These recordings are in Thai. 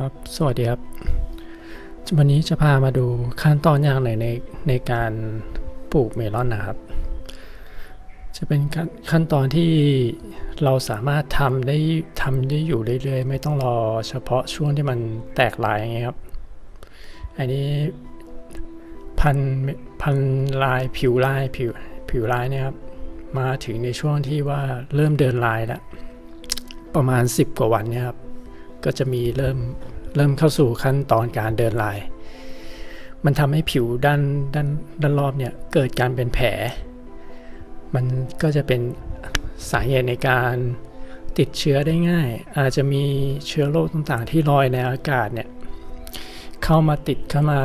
ครับ สวัสดีครับ วันนี้จะพามาดูขั้นตอนอย่างไหนในในการปลูกเมลอนนะครับ จะเป็นขั้นตอนที่เราสามารถทำได้ทำได้อยู่เรื่อยๆ ไม่ต้องรอเฉพาะช่วงที่มันแตกลายอย่างเงี้ยครับ อันนี้พันพันลายผิวลายผิวผิวลายเนี่ยครับ มาถึงในช่วงที่ว่าเริ่มเดินลายแล้วประมาณ 10 กว่าวันเนี่ยครับ ก็จะมีเริ่มเริ่มเข้าสู่ขั้นตอนการเดินลาย มันทำให้ผิวด้านด้านด้านรอบเนี่ยเกิดการเป็นแผล มันก็จะเป็นสาเหตุในการติดเชื้อได้ง่าย อาจจะมีเชื้อโรคต่างๆ ที่ลอยในอากาศเนี่ยเข้ามาติดเข้ามา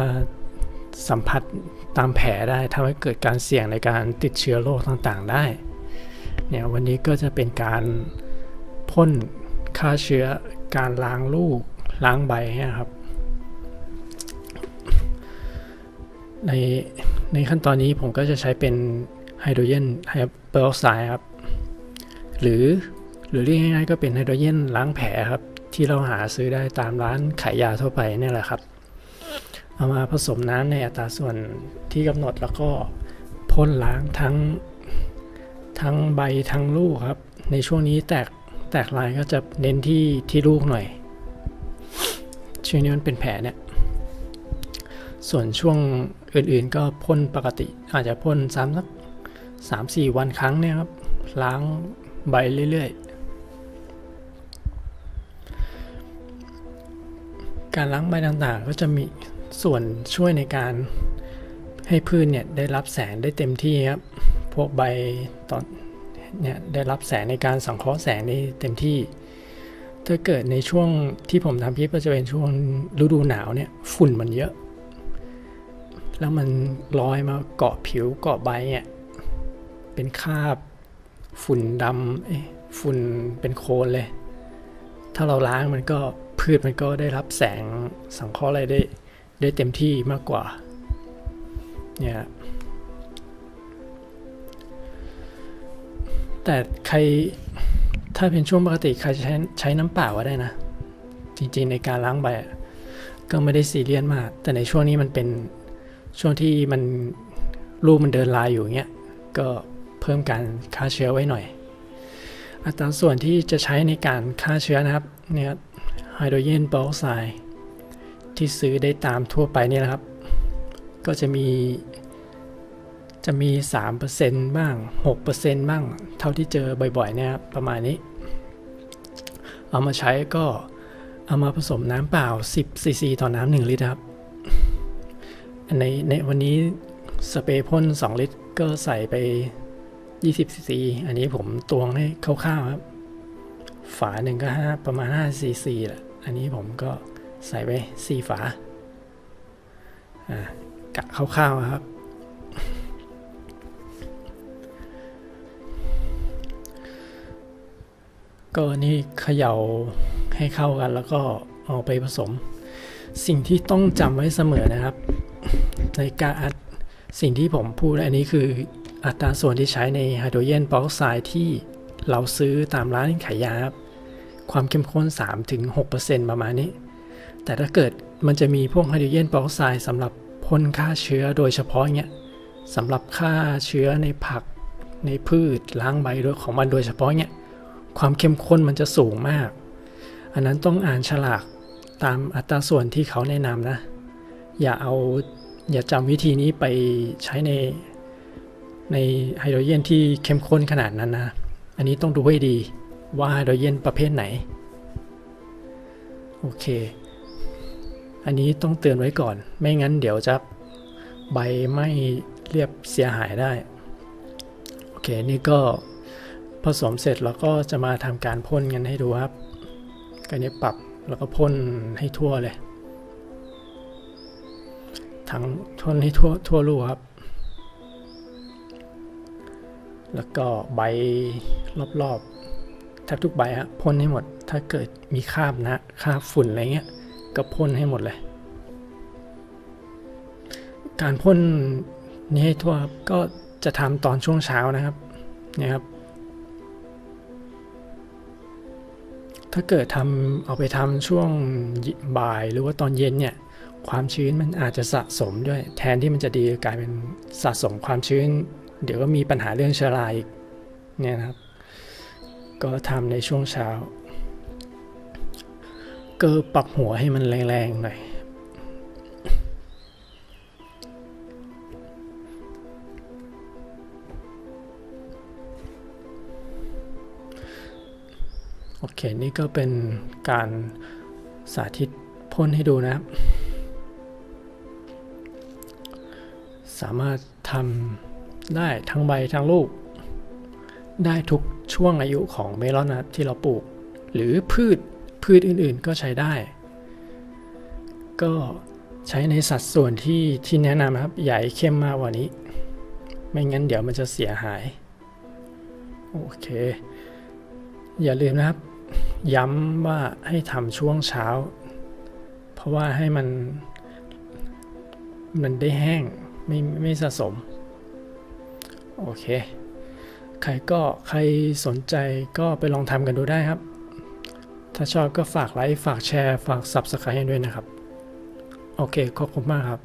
สัมผัสตามแผลได้ทำให้เกิดการเสี่ยงในการติดเชื้อโรคต่างๆได้เนี่ยวันนี้ก็จะเป็นการพ่นฆ่าเชื้อ การล้างลูกล้างใบเนี่ยครับ ในในขั้นตอนนี้ผมก็จะใช้เป็นไฮโดรเจนไฮเปอร์ออกไซด์ครับ หรือหรือเรียกง่ายๆก็เป็นไฮโดรเจนล้างแผลครับ ที่เราหาซื้อได้ตามร้านขายยาทั่วไปนี่แหละครับ เอามาผสมน้ำในอัตราส่วนที่กำหนดแล้วก็พ่นล้างทั้งทั้งใบทั้งลูกครับ ในช่วงนี้แตก แตกลายก็จะเน้นที่ที่ลูกหน่อย ช่วงนี้มันเป็นแผลเนี่ย ส่วนช่วงอื่นๆก็พ่นปกติ อาจจะพ่นซ้ำสักสามสี่วันครั้งเนี่ยครับ ล้างใบเรื่อยๆ การล้างใบต่างๆ ก็จะมีส่วนช่วยในการให้พืชเนี่ยได้รับแสงได้เต็มที่ครับ พวกใบตอน เนี่ยได้รับแสงในการสังเคราะห์แสงได้เต็มที่ ถ้าเกิดในช่วงที่ผมทำคลิปก็จะเป็นช่วงฤดูหนาวเนี่ยฝุ่นมันเยอะ แล้วมันลอยมาเกาะผิวเกาะใบเนี่ยเป็นคราบฝุ่นดำเอ้ฝุ่นเป็นโคลนเลย ถ้าเราล้างมันก็พืชมันก็ได้รับแสงสังเคราะห์อะไรได้ได้เต็มที่มากกว่าเนี่ย แต่ใครถ้าเป็นช่วงปกติใครจะใช้ใช้น้ำเปล่าก็ได้นะ จริงๆในการล้างใบก็ไม่ได้ซีเรียสมาก แต่ในช่วงนี้มันเป็นช่วงที่มันลูกมันเดินลายอยู่เงี้ยก็เพิ่มการฆ่าเชื้อไว้หน่อย อัตราส่วนที่จะใช้ในการฆ่าเชื้อนะครับเนี่ยไฮโดรเจนเปอร์ออกไซด์ที่ซื้อได้ตามทั่วไปนี่แหละครับ ก็จะมี จะมี 3%บ้าง 6%บ้าง เท่าที่เจอบ่อยๆเนี่ยครับประมาณนี้ เอามาใช้ก็เอามาผสมน้ำเปล่า 10ซีซีต่อน้ำ1ลิตรครับในในวันนี้สเปรย์พ่น2 ลิตร ก็ใส่ไป 20ซีซีอันนี้ผมตวงให้คร่าวๆครับ ฝาหนึ่งก็5ประมาณ5ซีซีแหละอันนี้ผมก็ใส่ไป4ฝา อ่ากะคร่าวๆครับ ก็นี่เขย่าให้เข้ากันแล้วก็เอาไปผสม สิ่งที่ต้องจำไว้เสมอนะครับ ในการอัดสิ่งที่ผมพูดอันนี้คืออัตราส่วนที่ใช้ในไฮโดรเจนปออกไซด์ที่เราซื้อตามร้านขายยาครับความเข้มข้น 3-6%ประมาณนี้ แต่ถ้าเกิดมันจะมีพวกไฮโดรเจนปออกไซด์สำหรับพ่นฆ่าเชื้อโดยเฉพาะเงี้ยสำหรับฆ่าเชื้อในผักในพืชล้างใบโดยของมันโดยเฉพาะเนี้ย ความเข้มข้นมันจะสูงมาก อันนั้นต้องอ่านฉลากตามอัตราส่วนที่เขาแนะนำนะ อย่าเอาอย่าจำวิธีนี้ไปใช้ในในไฮโดรเจนที่เข้มข้นขนาดนั้นนะ อันนี้ต้องดูให้ดีว่าไฮโดรเจนประเภทไหน โอเค อันนี้ต้องเตือนไว้ก่อน ไม่งั้นเดี๋ยวจะใบไม่เรียบเสียหายได้ โอเค นี่ก็ ผสมเสร็จแล้วก็จะมาทำการพ่นกันให้ดูครับก็นี้ปรับแล้วก็พ่นให้ทั่วเลย ทั้งพ่นให้ทั่วทั่วลูกครับ แล้วก็ใบรอบๆแทบทุกใบฮะพ่นให้หมด ถ้าเกิดมีคราบนะคราบฝุ่นอะไรเงี้ยก็พ่นให้หมดเลย การพ่นนี้ให้ทั่วครับก็จะทำตอนช่วงเช้านะครับเนี่ยครับ ถ้าเกิดทำเอาไปทำช่วงบ่ายหรือว่าตอนเย็นเนี่ยความชื้นมันอาจจะสะสมด้วย แทนที่มันจะดีกลายเป็นสะสมความชื้น เดี๋ยวก็มีปัญหาเรื่องเชื้อราอีกเนี่ยนะครับ ก็ทำในช่วงเช้า เกอปรับหัวให้มันแรงๆหน่อย โอเค นี่ก็เป็นการสาธิตพ่นให้ดูนะครับ สามารถทำได้ทั้งใบทั้งลูก ได้ทุกช่วงอายุของเมลอนนะครับที่เราปลูก หรือพืชพืชอื่นๆก็ใช้ได้ ก็ใช้ในสัดส่วนที่ที่แนะนำครับ ให้เข้มมากกว่านี้ ไม่งั้นเดี๋ยวมันจะเสียหาย โอเค อย่าลืมนะครับ ย้ำว่าให้ทำช่วงเช้า เพราะว่าให้มัน มันได้แห้งไม่ไม่สะสม โอเค ใครก็ใครสนใจก็ไปลองทำกันดูได้ครับ ถ้าชอบก็ฝากไลค์ ฝากแชร์ ฝาก Subscribe ให้ด้วยนะครับ โอเค ขอบคุณมากครับ